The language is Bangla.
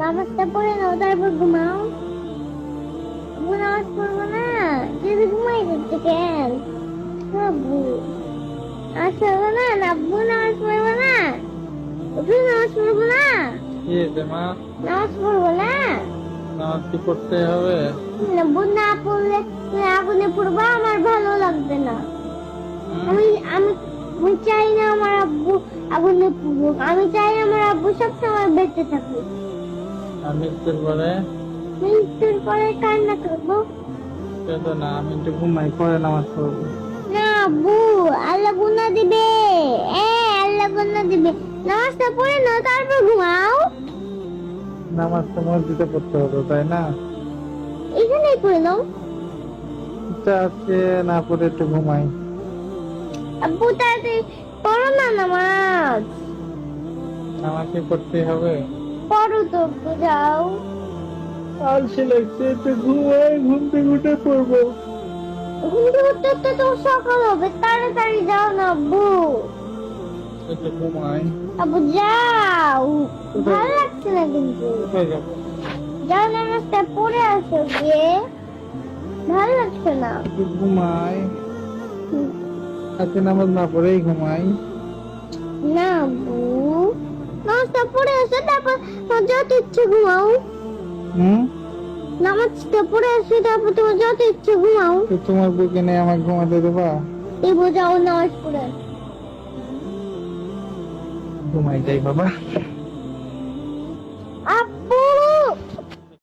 নামাজটা পড়ে নাও তারপর ঘুমাও। নামাজ পড়ব না যদি ঘুমাই করতে কেন আব্বু নামাজ পড়ব না আব্বু নামাজ পড়ব না তুই নামাজ পড়ব না। মা? নামাজ পড়ব না। নামাজ কি করতে হবে? আব্বু না পড়লে আগুনে পড়ব আমার ভালো লাগবে না। আমি আমি আমি চাই না আমার আব্বু আগুনে পড়ুক। আমি চাই আমার আব্বু সবসময় বেঁচে থাকুক। আর মৃত্যুর পরে? মৃত্যুর পরে কান্না করব। না আমি একটু ঘুমাই পরে নামাজ পড়ব। না আব্বু আল্লাহ দিবে। এ আল্লাহ দিবে। নামাজটা পড়ে নাও তারপর ঘুমাও। নামাজ তো মসজিদে পড়তে হবে তাই না? এখানেই পড়ে নাও। না পড়ে একটু ঘুমাই। আব্বু তাড়াতাড়ি পড়ো না নামাজ। নামাজ কি করতে হবে? পড়ো তো যাও আর সে লাগছে একটু ঘুমাই ঘুম থেকে উঠে পড়ব। ঘুম থেকে উঠতে উঠতে তো সকাল হবে তাড়াতাড়ি যাও না আব্বু। একটু ঘুমাই আব্বু যাও। ভালো লাগছে না কিন্তু। যাও নামাজটা পড়ে আসো গিয়ে। ভালো লাগছে না। ঘুমাই আজকে নামাজ না পড়েই ঘুমাই না আব্বু। পড়ে এসে তারপর যত ইচ্ছে ঘুমাও। হুম? নামাজটা পড়ে এসে তারপর তোমার যত ইচ্ছে ঘুমাও। তো তোমার বুকে নেই আমাকে ঘুমাতে দেবা? এই বোঝাও নামাজ পড়ে ঘুমাই যাই বাবা।